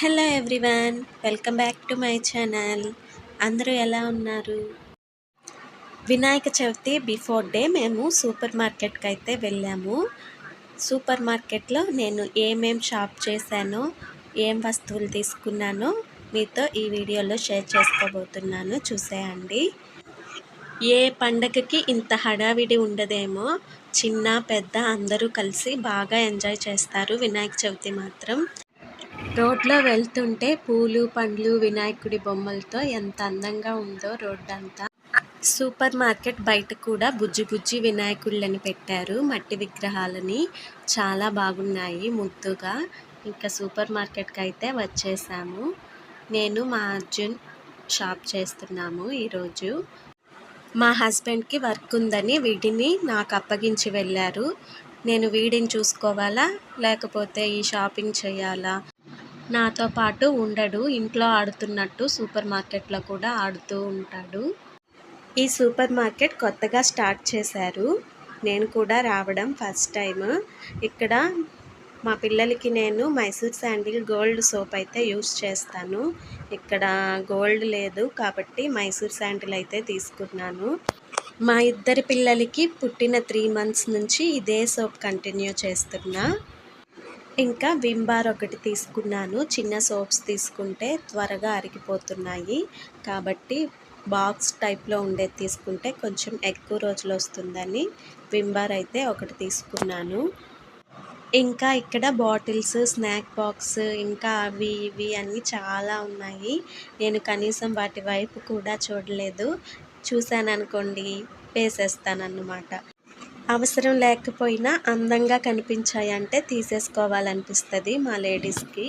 Hello everyone welcome back to my channel. అందరూ ఎలా ఉన్నారు? వినాయక చవితి బిఫోర్ డే మేము సూపర్ మార్కెట్కి అయితే వెళ్ళాము. సూపర్ మార్కెట్లో నేను ఏమేం షాప్ చేశానో ఏం వస్తువులు తీసుకున్నానో మీతో ఈ వీడియోలో షేర్ చేసుకోబోతున్నాను. చూసేయండి. ఏ పండగకి ఇంత హడావిడి ఉండదేమో. చిన్న పెద్ద అందరూ కలిసి బాగా ఎంజాయ్ చేస్తారు వినాయక చవితి మాత్రం. రోడ్లో వెళ్తుంటే పూలు పండ్లు వినాయకుడి బొమ్మలతో ఎంత అందంగా ఉందో రోడ్డు అంతా సూపర్ మార్కెట్ బయట కూడా బుజ్జి బుజ్జి వినాయకుళ్ళని పెట్టారు. మట్టి విగ్రహాలని చాలా బాగున్నాయి ముద్దుగా. ఇంకా సూపర్ మార్కెట్కి అయితే వచ్చేసాము. నేను మా అర్జున్ షాప్ చేస్తున్నాము ఈరోజు. మా హస్బెండ్కి వర్క్ ఉందని వీడిని నాకు అప్పగించి వెళ్ళారు. నేను వీడిని చూసుకోవాలా? లేకపోతే ఈ షాపింగ్ చేయాలా? నాతో పాటు ఉండడు. ఇంట్లో ఆడుతున్నట్టు సూపర్ మార్కెట్లో కూడా ఆడుతూ ఉంటాడు. ఈ సూపర్ మార్కెట్ కొత్తగా స్టార్ట్ చేశారు. నేను కూడా రావడం ఫస్ట్ టైం ఇక్కడ మా పిల్లలకి నేను మైసూర్ శాండిల్ గోల్డ్ సోప్ అయితే యూస్ చేస్తాను. ఇక్కడ గోల్డ్ లేదు కాబట్టి మైసూర్ శాండిల్ అయితే తీసుకున్నాను. మా ఇద్దరి పిల్లలకి పుట్టిన త్రీ మంత్స్ నుంచి ఇదే సోప్ కంటిన్యూ చేస్తున్నా. ఇంకా విమ్ బార్ ఒకటి తీసుకున్నాను. చిన్న సోప్స్ తీసుకుంటే త్వరగా అరిగిపోతున్నాయి. కాబట్టి బాక్స్ టైప్లో ఉండేది తీసుకుంటే కొంచెం ఎక్కువ రోజులు వస్తుందని విమ్ బార్ అయితే ఒకటి తీసుకున్నాను. ఇంకా ఇక్కడ బాటిల్స్ స్నాక్ బాక్స్ ఇంకా అవి ఇవి అన్నీ చాలా ఉన్నాయి. నేను కనీసం వాటి వైపు కూడా చూడలేదు. చూశాను అనుకోండి వేసేస్తానన్నమాట. అవసరం లేకపోయినా అందంగా కనిపించాయంటే తీసేసుకోవాలనిపిస్తుంది మా లేడీస్కి.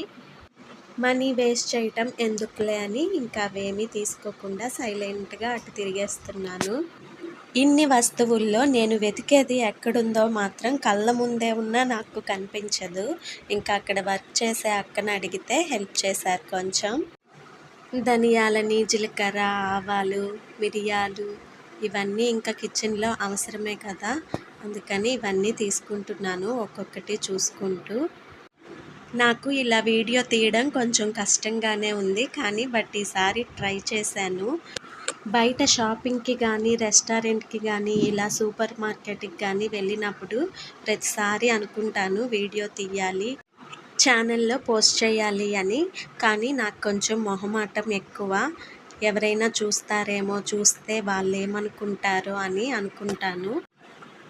మనీ వేస్ట్ చేయటం ఎందుకులే అని ఇంకా అవేమీ తీసుకోకుండా సైలెంట్గా అటు తిరిగేస్తున్నాను. ఇన్ని వస్తువుల్లో నేను వెతికేది ఎక్కడుందో మాత్రం కళ్ళ ముందే ఉన్నా నాకు కనిపించదు. ఇంకా అక్కడ వర్క్ చేసే అక్కను అడిగితే హెల్ప్ చేశారు కొంచెం. ధనియాలని జీలకర్ర ఆవాలు మిరియాలు ఇవన్నీ ఇంకా కిచెన్లో అవసరమే కదా. అందుకని ఇవన్నీ తీసుకుంటున్నాను ఒక్కొక్కటి చూసుకుంటూ. నాకు ఇలా వీడియో తీయడం కొంచెం కష్టంగానే ఉంది కానీ బట్ ఈసారి ట్రై చేశాను. బయట షాపింగ్కి కానీ రెస్టారెంట్కి కానీ ఇలా సూపర్ మార్కెట్కి కానీ వెళ్ళినప్పుడు ప్రతిసారి అనుకుంటాను వీడియో తీయాలి ఛానల్లో పోస్ట్ చేయాలి అని. కానీ నాకు కొంచెం మొహమాటం ఎక్కువ. ఎవరైనా చూస్తారేమో చూస్తే వాళ్ళు ఏమనుకుంటారో అని అనుకుంటాను.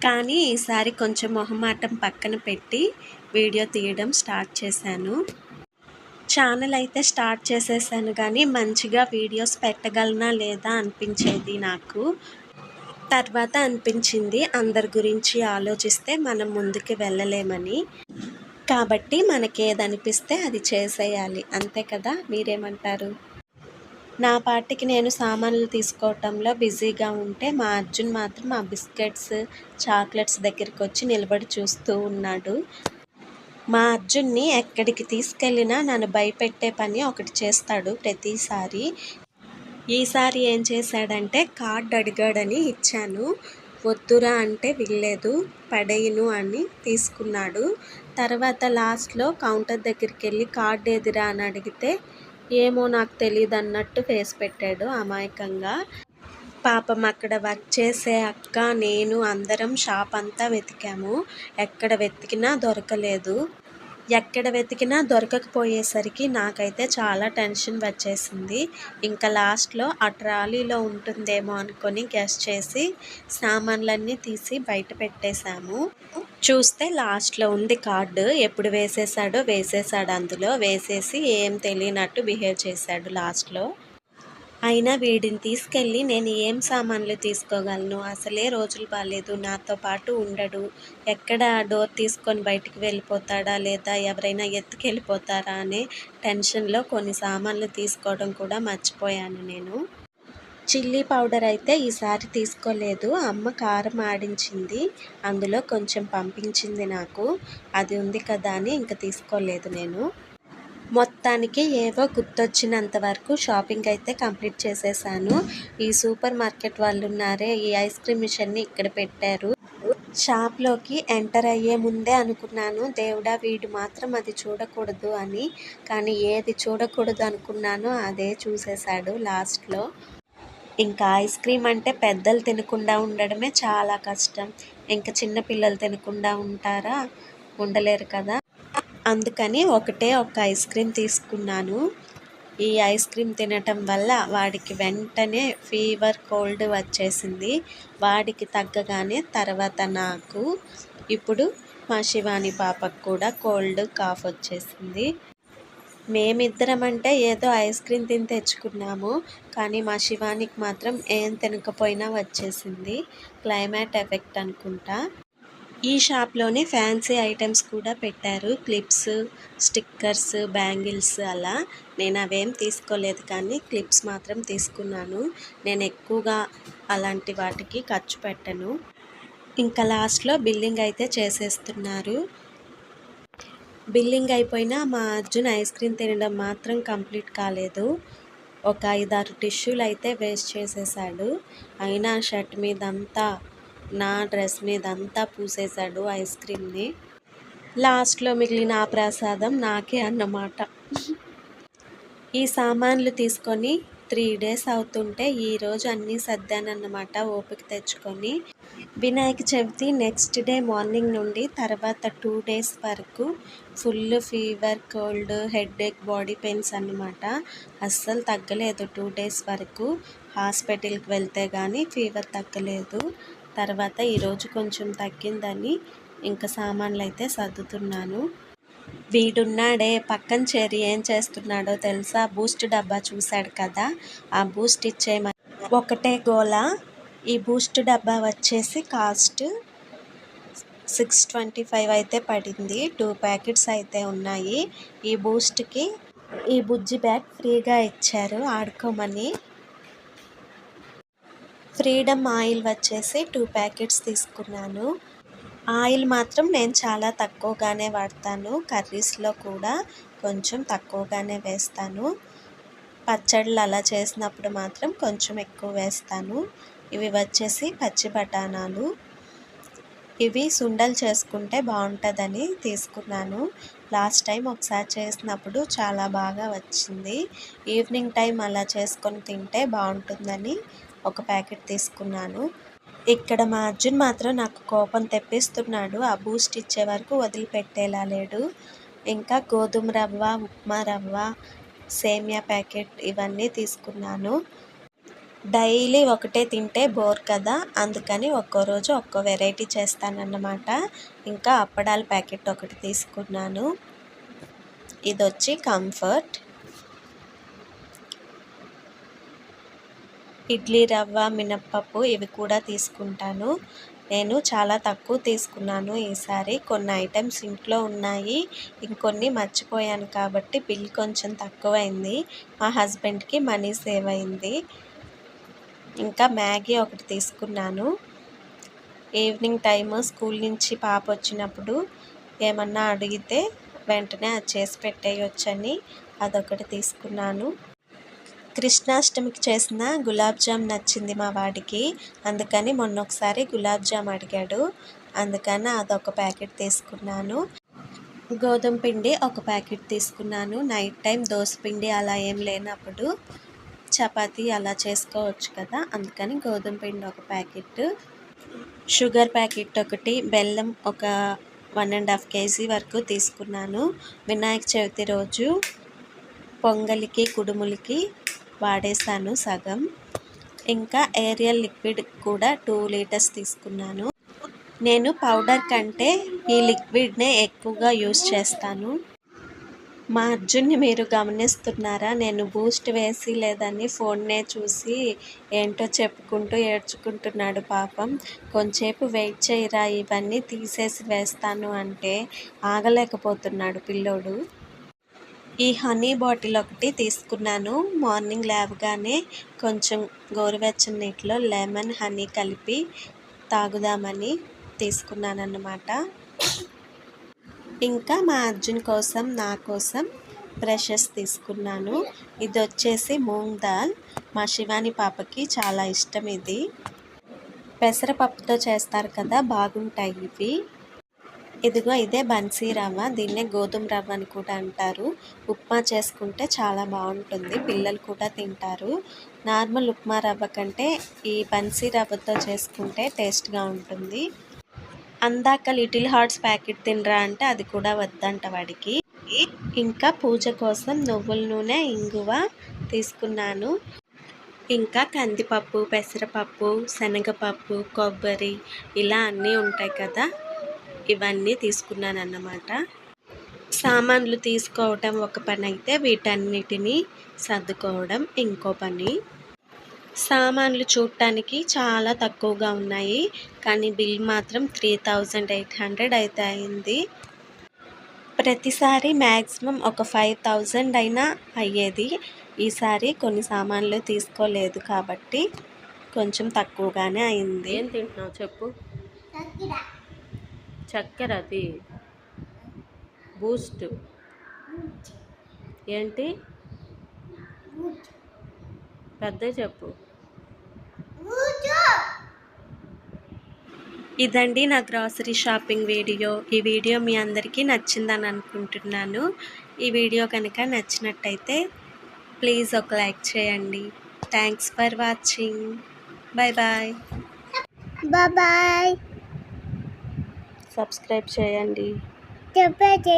కానీ ఈసారి కొంచెం మొహమాటం పక్కన పెట్టి వీడియో తీయడం స్టార్ట్ చేశాను. ఛానల్ అయితే స్టార్ట్ చేసేసాను కానీ మంచిగా వీడియోస్ పెట్టగలనా లేదా అనిపించేది నాకు. తర్వాత అనిపించింది అందరి గురించి ఆలోచిస్తే మనం ముందుకు వెళ్ళలేమని. కాబట్టి మనకి ఏదనిపిస్తే అది చేసేయాలి. అంతే కదా? మీరేమంటారు? నా పాటికి నేను సామాన్లు తీసుకోవటంలో బిజీగా ఉంటే మా అర్జున్ మాత్రం ఆ బిస్కెట్స్ చాక్లెట్స్ దగ్గరికి వచ్చి నిలబడి చూస్తూ ఉన్నాడు. మా అర్జున్ని ఎక్కడికి తీసుకెళ్ళినా నన్ను భయపెట్టే పని ఒకటి చేస్తాడు ప్రతిసారి. ఈసారి ఏం చేశాడంటే కార్డ్ అడిగాడని ఇచ్చాను. వద్దురా అంటే వినలేదు పడేయను అని తీసుకున్నాడు. తర్వాత లాస్ట్లో కౌంటర్ దగ్గరికి వెళ్ళి కార్డ్ ఏదిరా అని అడిగితే ఏమో నాకు తెలియదు అన్నట్టు ఫేస్ పెట్టాడు అమాయకంగా. పాపం అక్కడ వర్క్ చేసే అక్క నేను అందరం షాప్ అంతా వెతికాము. ఎక్కడ వెతికినా దొరకలేదు. ఎక్కడ వెతికినా దొరకకపోయేసరికి నాకైతే చాలా టెన్షన్ వచ్చేసింది. ఇంకా లాస్ట్లో ఆ ట్రాలీలో ఉంటుందేమో అనుకొని గెస్ట్ చేసి సామాన్లన్నీ తీసి బయట పెట్టేశాము. చూస్తే లాస్ట్లో ఉంది కార్డు. ఎప్పుడు వేసేసాడో వేసేసాడు అందులో. వేసేసి ఏం తెలియనట్టు బిహేవ్ చేశాడు లాస్ట్లో. అయినా వీడిని తీసుకెళ్ళి నేను ఏం సామాన్లు తీసుకోగలను? అసలే రోజులు బాగాలేదు నాతో పాటు ఉండడు. ఎక్కడ డోర్ తీసుకొని బయటికి వెళ్ళిపోతాడా లేదా? ఎవరైనా ఎత్తుకెళ్ళిపోతారా అనే టెన్షన్లో కొన్ని సామాన్లు తీసుకోవడం కూడా మర్చిపోయాను నేను. చిల్లీ పౌడర్ అయితే ఈసారి తీసుకోలేదు. అమ్మ కారం ఆడించింది. అందులో కొంచెం పంపించింది నాకు. అది ఉంది కదా అని ఇంకా తీసుకోలేదు నేను. మొత్తానికి ఏవో గుర్తొచ్చినంత వరకు షాపింగ్ అయితే కంప్లీట్ చేసేసాను. ఈ సూపర్ మార్కెట్ వాళ్ళు ఉన్నారే ఈ ఐస్ క్రీమ్ మిషన్ని ఇక్కడ పెట్టారు. షాప్లోకి ఎంటర్ అయ్యే ముందే అనుకున్నాను దేవుడా వీడు మాత్రం అది చూడకూడదు అని. కానీ ఏది చూడకూడదు అనుకున్నానో అదే చూసేశాడు లాస్ట్లో. ఇంకా ఐస్ క్రీమ్ అంటే పెద్దలు తినకుండా ఉండడమే చాలా కష్టం. ఇంకా చిన్నపిల్లలు తినకుండా ఉంటారా? ఉండలేరు కదా? అందుకని ఒకటే ఒక ఐస్ క్రీమ్ తీసుకున్నాను. ఈ ఐస్ క్రీమ్ తినటం వల్ల వాడికి వెంటనే ఫీవర్ కోల్డ్ వచ్చేసింది. వాడికి తగ్గగానే తర్వాత నాకు ఇప్పుడు మా శివాని పాపకు కూడా కోల్డ్ కాఫ్ వచ్చేసింది. మేమిద్దరం అంటే ఏదో ఐస్ క్రీమ్ తిని తెచ్చుకున్నాము కానీ మా శివానికి మాత్రం ఏం తినకపోయినా వచ్చేసింది. క్లైమేట్ ఎఫెక్ట్ అనుకుంటా. ఈ షాప్లోనే ఫ్యాన్సీ ఐటమ్స్ కూడా పెట్టారు. క్లిప్స్ స్టిక్కర్స్ బ్యాంగిల్స్ అలా. నేను అవేం తీసుకోలేదు కానీ క్లిప్స్ మాత్రం తీసుకున్నాను. నేను ఎక్కువగా అలాంటి వాటికి ఖర్చు పెట్టను. ఇంకా లాస్ట్లో బిల్లింగ్ అయితే చేసేస్తున్నారు. బిల్లింగ్ అయిపోయినా మా అర్జున్ ఐస్ క్రీమ్ తినడం మాత్రం కంప్లీట్ కాలేదు. ఒక ఐదారు టిష్యూలు అయితే వేస్ట్ చేసేసాడు. అయినా షర్ట్ మీదంతా నా డ్రెస్ మీద అంతా పూసేశాడు ఐస్ క్రీమ్ని. లాస్ట్లో మిగిలిన ఆ ప్రసాదం నాకే అన్నమాట. ఈ సామాన్లు తీసుకొని త్రీ డేస్ అవుతుంటే ఈరోజు అన్నీ సర్దానన్నమాట ఓపిక తెచ్చుకొని. Vinayaka Chavithi next day morning నుండి తర్వాత టూ డేస్ వరకు full fever cold headache body pains అన్నమాట. అస్సలు తగ్గలేదు టూ డేస్ వరకు. హాస్పిటల్కి వెళ్తే కానీ ఫీవర్ తగ్గలేదు. తర్వాత ఈరోజు కొంచెం తగ్గిందని ఇంకా సామాన్లు అయితే సర్దుతున్నాను. వీడున్నాడే పక్కన చేరి ఏం చేస్తున్నాడో తెలుసా? బూస్ట్ డబ్బా చూశాడు కదా ఆ బూస్ట్ ఇచ్చేయమని. ఒకటే గోల ఈ బూస్ట్ డబ్బా వచ్చేసి కాస్ట్ సిక్స్ ట్వంటీ ఫైవ్ అయితే పడింది. టూ ప్యాకెట్స్ అయితే ఉన్నాయి. ఈ బూస్ట్కి ఈ బుజ్జి బ్యాగ్ ఫ్రీగా ఇచ్చారు ఆడుకోమని. ఫ్రీడమ్ ఆయిల్ వచ్చేసి టూ ప్యాకెట్స్ తీసుకున్నాను. ఆయిల్ మాత్రం నేను చాలా తక్కువగానే వాడతాను. కర్రీస్లో కూడా కొంచెం తక్కువగానే వేస్తాను. పచ్చళ్ళు అలా చేసినప్పుడు మాత్రం కొంచెం ఎక్కువ వేస్తాను. ఇవి వచ్చేసి పచ్చి బఠానాలు. ఇవి సుండలు చేసుకుంటే బాగుంటుందని తీసుకున్నాను. లాస్ట్ టైం ఒకసారి చేసినప్పుడు చాలా బాగా వచ్చింది. ఈవినింగ్ టైం అలా చేసుకొని తింటే బాగుంటుందని ఒక ప్యాకెట్ తీసుకున్నాను. ఇక్కడ మా అర్జున్ మాత్రం నాకు కోపం తెప్పిస్తున్నాడు. ఆ బూస్ట్ ఇచ్చే వరకు వదిలిపెట్టేలా లేడు. ఇంకా గోధుమ రవ్వ ఉప్మా రవ్వ సేమియా ప్యాకెట్ ఇవన్నీ తీసుకున్నాను. డైలీ ఒకటే తింటే బోర్ కదా. అందుకని ఒక్కో రోజు ఒక్కో వెరైటీ చేస్తానన్నమాట. ఇంకా అప్పడాల ప్యాకెట్ ఒకటి తీసుకున్నాను. ఇది వచ్చి కంఫర్ట్. ఇడ్లీ రవ్వ మినప్పప్పు ఇవి కూడా తీసుకుంటాను. నేను చాలా తక్కువ తీసుకున్నాను ఈసారి. కొన్ని ఐటమ్స్ ఇంట్లో ఉన్నాయి. ఇంకొన్ని మర్చిపోయాను కాబట్టి బిల్ కొంచెం తక్కువైంది. మా హస్బెండ్కి మనీ సేవ్ అయింది. ఇంకా మ్యాగీ ఒకటి తీసుకున్నాను. ఈవినింగ్ టైము స్కూల్ నుంచి పాప వచ్చినప్పుడు ఏమన్నా అడిగితే వెంటనే అది చేసి పెట్టేయొచ్చని అదొకటి తీసుకున్నాను. కృష్ణాష్టమికి చేసిన గులాబ్ జామ్ నచ్చింది మా వాడికి. అందుకని మొన్న ఒకసారి గులాబ్ జామ్ అడిగాడు. అందుకని అదొక ప్యాకెట్ తీసుకున్నాను. గోధుమ పిండి ఒక ప్యాకెట్ తీసుకున్నాను. నైట్ టైం దోశ పిండి అలా ఏం లేనప్పుడు చపాతీ అలా చేసుకోవచ్చు కదా. అందుకని గోధుమ పిండి ఒక ప్యాకెట్. షుగర్ ప్యాకెట్ ఒకటి బెల్లం ఒక వన్ అండ్ హాఫ్ కేజీ వరకు తీసుకున్నాను. వినాయక చవితి రోజు పొంగలికి కుడుములకి వాడేసాను సగం. ఇంకా ఏరియల్ లిక్విడ్ కూడా టూ లీటర్స్ తీసుకున్నాను. నేను పౌడర్ కంటే ఈ లిక్విడ్నే ఎక్కువగా యూజ్ చేస్తాను. మా అర్జున్ని మీరు గమనిస్తున్నారా? నేను బూస్ట్ వేసి లేదని ఫోన్నే చూసి ఏంటో చెప్పుకుంటూ ఏడ్చుకుంటున్నాడు పాపం. కొంచెంసేపు వెయిట్ చేయరా? ఇవన్నీ తీసేసి వేస్తాను అంటే ఆగలేకపోతున్నాడు పిల్లోడు. ఈ హనీ బాటిల్ ఒకటి తీసుకున్నాను. మార్నింగ్ లేవగానే కొంచెం గోరువెచ్చని నీటిలో లెమన్ హనీ కలిపి తాగుదామని తీసుకున్నాను అన్నమాట ఇంకా మా అర్జున్ కోసం నా కోసం బ్రషెస్ తీసుకున్నాను. ఇది వచ్చేసి మూంగ్ దాల్. మా శివాని పాపకి చాలా ఇష్టం ఇది. పెసరపప్పుతో చేస్తారు కదా బాగుంటాయి ఇవి. ఇదిగో ఇదే బన్సీ రవ్వ. దీన్నే గోధుమ రవ్వ అని కూడా అంటారు. ఉప్మా చేసుకుంటే చాలా బాగుంటుంది. పిల్లలు కూడా తింటారు. నార్మల్ ఉప్మా రవ్వ కంటే ఈ బన్సీ రవ్వతో చేసుకుంటే టేస్ట్గా ఉంటుంది. అందాక లిటిల్ హార్ట్స్ ప్యాకెట్ తినరా అంటే అది కూడా వద్దంట వాడికి. ఇంకా పూజ కోసం నువ్వుల నూనె ఇంగువ తీసుకున్నాను. ఇంకా కందిపప్పు పెసరపప్పు శనగపప్పు కొబ్బరి ఇలా అన్నీ ఉంటాయి కదా. ఇవన్నీ తీసుకున్నాను అన్నమాట సామాన్లు తీసుకోవటం ఒక పని అయితే వీటన్నిటిని సర్దుకోవడం ఇంకో పని. సామాన్లు చూడటానికి చాలా తక్కువగా ఉన్నాయి కానీ బిల్ మాత్రం త్రీ థౌజండ్ ఎయిట్ హండ్రెడ్ అయితే అయింది. ప్రతిసారి మ్యాక్సిమం ఒక ఫైవ్ థౌజండ్ అయినా అయ్యేది. ఈసారి కొన్ని సామాన్లు తీసుకోలేదు కాబట్టి కొంచెం తక్కువగానే అయింది. ఏం తింటున్నావు చెప్పు. చక్కెర అది బూస్ట్ ఏంటి? పెద్ద చెప్పు. ఇదండి నా గ్రాసరీ షాపింగ్ వీడియో. ఈ వీడియో మీ అందరికీ నచ్చిందని అనుకుంటున్నాను. ఈ వీడియో కనుక నచ్చినట్టయితే ప్లీజ్ ఒక లైక్ చేయండి. Thanks for watching. Bye. Bye bye. Subscribe చేయండి. చెప్పేయండి